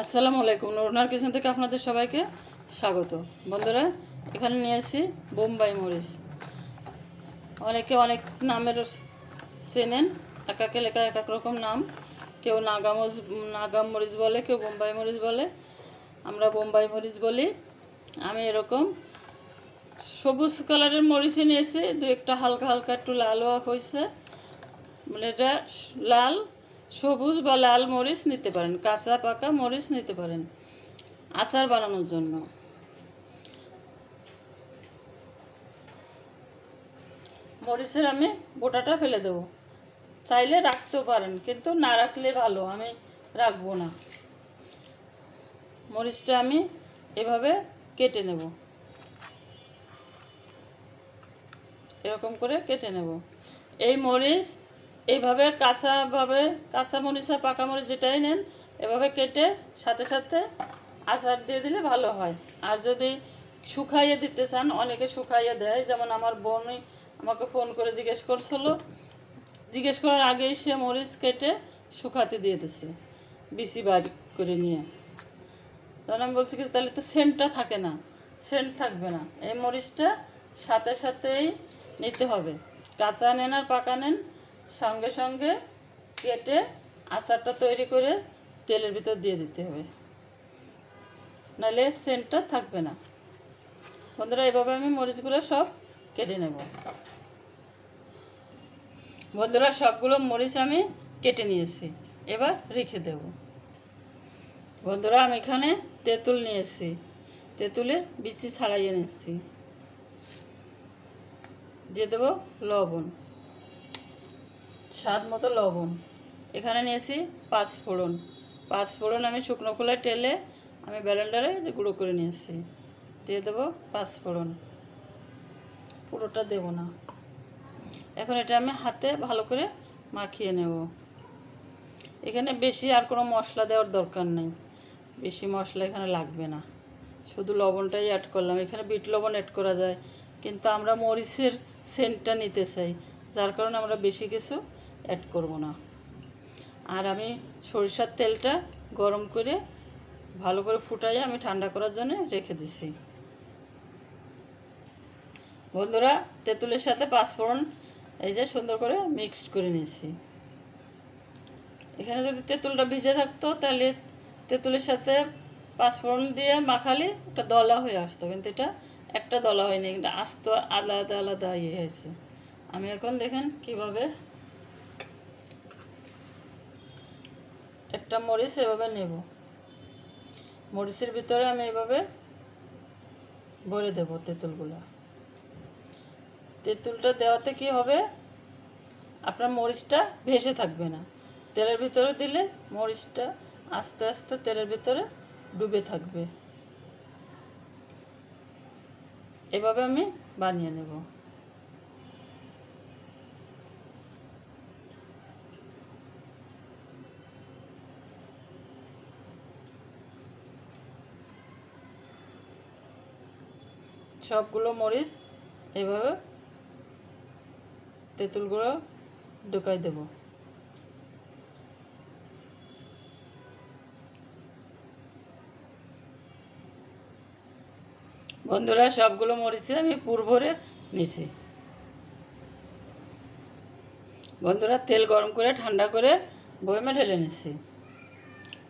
আসসালামু আলাইকুম নুরনার কিচেন থেকে আপনাদের সবাইকে স্বাগত। বন্ধুরা, এখানে নিয়ে আসি বোম্বাই মরিচ। অনেকে অনেক নামের চেনেন, এক এক এলাকায় এক এক রকম নাম। কেউ নাগামরিচ নাগাম মরিচ বলে, কেউ বোম্বাই মরিচ বলে। আমরা বোম্বাই মরিচ বলি। আমি এরকম সবুজ কালারের মরিচই নিয়েছি, দু একটা হালকা হালকা একটু লালও হয়েছে। মানে এটা লাল সবুজ বা লাল মরিচ নিতে পারেন, কাঁচা পাকা মরিচ নিতে পারেন আচার বানানোর জন্য। মরিচের আমি গোটাটা ফেলে দেবো। চাইলে রাখতেও পারেন, কিন্তু না রাখলে ভালো, আমি রাখব না। মরিচটা আমি এভাবে কেটে নেব। এরকম করে কেটে নেব। এই মরিচ এইভাবে কাঁচাভাবে কাঁচা মরিচ আর পাকা মরিচ যেটাই নেন, এভাবে কেটে সাথে সাথে আচার দিয়ে দিলে ভালো হয়। আর যদি শুকাইয়ে দিতে চান, অনেকে শুকাইয়ে দেয়। যেমন আমার বোনই আমাকে ফোন করে জিজ্ঞেস করছিল। জিজ্ঞেস করার আগেই সে মরিচ কেটে শুকাতে দিয়ে দিছে বিসি বার করে নিয়ে। তখন আমি বলছি কি, তাহলে তো সেন্টটা থাকে না, সেন্ট থাকবে না। এই মরিচটা সাথে সাথেই নিতে হবে। কাঁচা নেন আর পাকা নেন সঙ্গে সঙ্গে কেটে আচারটা তৈরি করে তেলের ভিতর দিয়ে দিতে হবে। নাহলে সেন্টটা থাকবে না। বন্ধুরা, এভাবে আমি মরিচগুলো সব কেটে নেব। বন্ধুরা, সবগুলো মরিচ আমি কেটে নিয়েছি। এবার রেখে দেবো। বন্ধুরা, আমি এখানে তেঁতুল নিয়েছি। তেঁতুলের বিচি ছাড়াইয়ে নিচ্ছি দিয়ে দেবো লবণ। স্বাদ মতো লবণ। এখানে নিয়েছি পাঁচ ফোড়ন পাঁচ ফোড়ন আমি শুকনো খোলায় টেলে আমি ব্যালেন্ডারে গুঁড়ো করে নিয়েছি। দিয়ে দেবো পাঁচ ফোড়ন পুরোটা দেবো না। এখন এটা আমি হাতে ভালো করে মাখিয়ে নেব। এখানে বেশি আর কোনো মশলা দেওয়ার দরকার নেই। বেশি মশলা এখানে লাগবে না। শুধু লবণটাই অ্যাড করলাম। এখানে বিট লবণ অ্যাড করা যায়। কিন্তু আমরা মরিচের সেন্টটা নিতে চাই। যার কারণে আমরা বেশি কিছু অ্যাড করব না। আর আমি সরিষার তেলটা গরম করে ভালো করে ফুটাই আমি ঠান্ডা করার জন্য রেখে দিছি। বন্ধুরা, তেঁতুলের সাথে পাঁচফোড়ন এই যে সুন্দর করে মিক্সড করে নিয়েছি। এখানে যদি তেঁতুলটা ভিজে থাকতো, তাহলে তেঁতুলের সাথে পাঁচফোড়ন দিয়ে মাখালে একটা দলা হয়ে আসতো, কিন্তু এটা একটা দলা হয়নি, কিন্তু আস্ত আলাদা আলাদা ইয়ে হয়েছে। আমি এখন দেখেন কীভাবে একটা মরিচ এভাবে নেব। মরিচের ভিতরে আমি এভাবে ভরে দেব তেঁতুলগুলো। তেঁতুলটা দেওয়াতে কি হবে? আপনার মরিচটা ভেসে থাকবে না। তেলের ভিতরে দিলে মরিচটা আস্তে আস্তে তেলের ভিতরে ডুবে থাকবে। এভাবে আমি বানিয়ে নেব। সবগুলো মরিচ এভাবে তেঁতুলগুলো ঢুকাই দেব। বন্ধুরা, সবগুলো মরিচে আমি পুর ভরে নিছি। বন্ধুরা, তেল গরম করে ঠান্ডা করে বয়মে ঢেলে নিছি।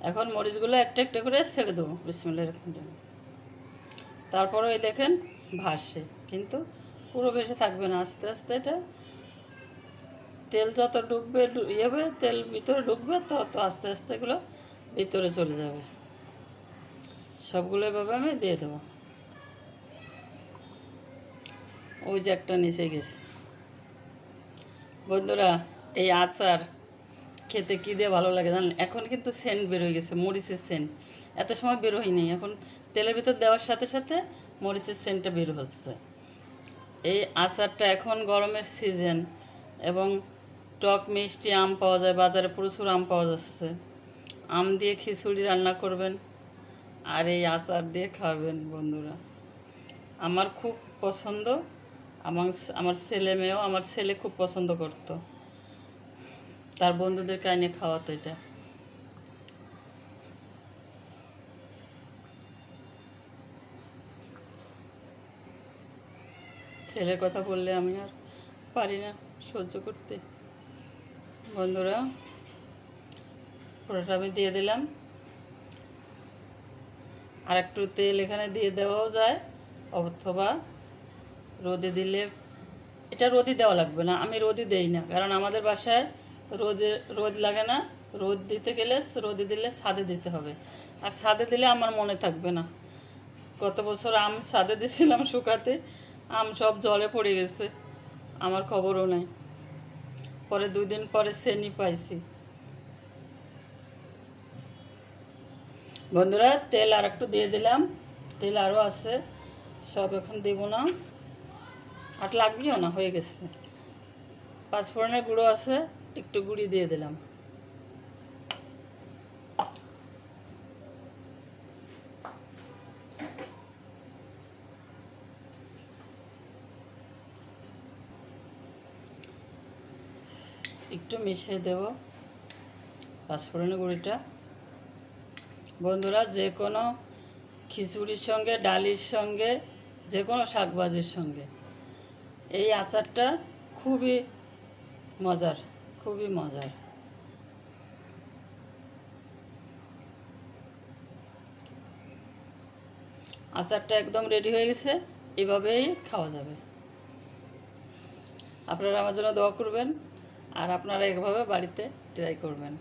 এখন মরিচগুলো একটা একটা করে ছেড়ে দেবো। বিসমিল্লাহ রহমান তারপরে এই দেখেন ভাসে, কিন্তু পুরো ভেসে থাকবে না। আস্তে আস্তে এটা তেল যত ডুববে ইয়ে হবে, তেল ভিতরে ঢুকবে তত আস্তে আস্তে এগুলো ভিতরে চলে যাবে। সবগুলো এভাবে আমি দিয়ে দেবো। ওই যে একটা নিচে গেছে। বন্ধুরা, এই আচার খেতে কী দিয়ে ভালো লাগে জানেন? এখন কিন্তু সেন্ট বের হয়ে গেছে, মরিচের সেন্ট। এত সময় বের হয়নি এখন তেলের ভিতর দেওয়ার সাথে সাথে মরিচের সেন্টটা বের হচ্ছে। এই আচারটা এখন গরমের সিজন এবং টক, মিষ্টি আম পাওয়া যায়, বাজারে প্রচুর আম পাওয়া যাচ্ছে। আম দিয়ে খিচুড়ি রান্না করবেন আর এই আচার দিয়ে খাবেন বন্ধুরা। আমার খুব পছন্দ। আমার আমার ছেলে মেয়েও আমার ছেলে খুব পছন্দ করতো। তার বন্ধুদের কানে খাওয়াতো এটা। ছেলের কথা বললে আমি আর পারি না সহ্য করতে। বন্ধুরা ওটা আমি দিয়ে দিলাম। আর একটু তেল এখানে দিয়ে দেওয়াও যায়, অথবা রোদে দিলে, এটা রোদে দেওয়া লাগবে না, আমি রোদে দেই না, কারণ আমাদের বাসায় রোদে রোদ লাগে না। রোদ দিতে গেলে রোদে দিলে ছাদে দিতে হবে। আর ছাদে দিলে আমার মনে থাকবে না। গত বছর আম ছাদে দিয়েছিলাম শুকাতে। আম সব জলে পড়ে গেছে। আমার খবরও নাই। পরে দুই দিন পরে সেনি পাইছি। বন্ধুরা, তেল আর একটু দিয়ে দিলাম। তেল আরও আছে। সব এখন দেব না। আর লাগবেও না, হয়ে গেছে। পাঁচফোড়নের গুঁড়ো আছে। একটু গুঁড়ি দিয়ে দিলাম। একটু মিশিয়ে দেব পাঁচফোড়নের গুঁড়িটা। বন্ধুরা, যে কোনো খিচুড়ির সঙ্গে, ডালির সঙ্গে, যে কোনো শাকভাজির সঙ্গে, এই আচারটা খুবই মজার। খুবই মজার। আচারটা একদম রেডি হয়ে গেছে, এভাবেই খাওয়া যাবে। আপনারা আমার জন্য দোয়া করবেন, আর আপনারা এভাবে বাড়িতে ট্রাই করবেন।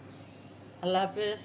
আল্লাহ হাফেজ।